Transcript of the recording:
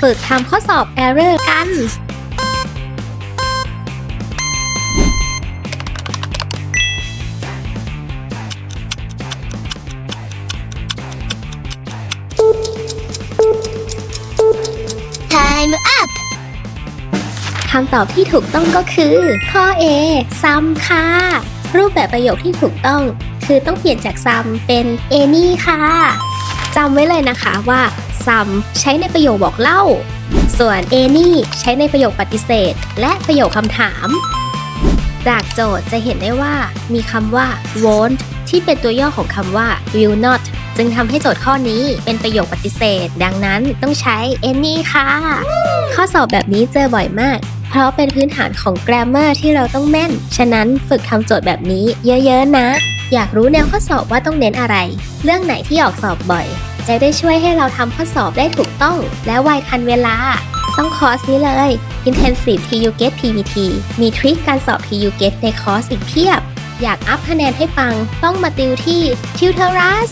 ฝึกทำข้อสอบ Error กัน Time up คำตอบที่ถูกต้องก็คือ ข้อ A ซัมค่ะ รูปแบบประโยคที่ถูกต้อง คือต้องเปลี่ยนจากซัมเป็น any ค่ะจำไว้เลยนะคะว่า ซัมใช้ในประโยคบอกเล่า ส่วน any ใช้ในประโยคปฏิเสธ และประโยคคำถาม จากโจทย์จะเห็นได้ว่า มีคำว่า won't ที่เป็นตัวย่อของคำว่า will not จึงทำให้โจทย์ข้อนี้เป็นประโยคปฏิเสธ ดังนั้นต้องใช้ any ค่ะ ข้อสอบแบบนี้เจอบ่อยมาก เพราะเป็นพื้นฐานของ grammar ที่เราต้องแม่น ฉะนั้นฝึกทำโจทย์แบบนี้เยอะๆนะ อยากรู้แนวข้อสอบว่าต้องเน้นอะไร เรื่องไหนที่ออกสอบบ่อย จะได้ช่วยให้เราทำข้อสอบได้ถูกต้อง และไวทันเวลา ต้องคอร์สนี้เลย Intensive TU Get PVT มีทริคการสอบ TU Get ในคอร์สอีกเพียบ อยากอัพคะแนนให้ปังต้องมาติวที่ tutorus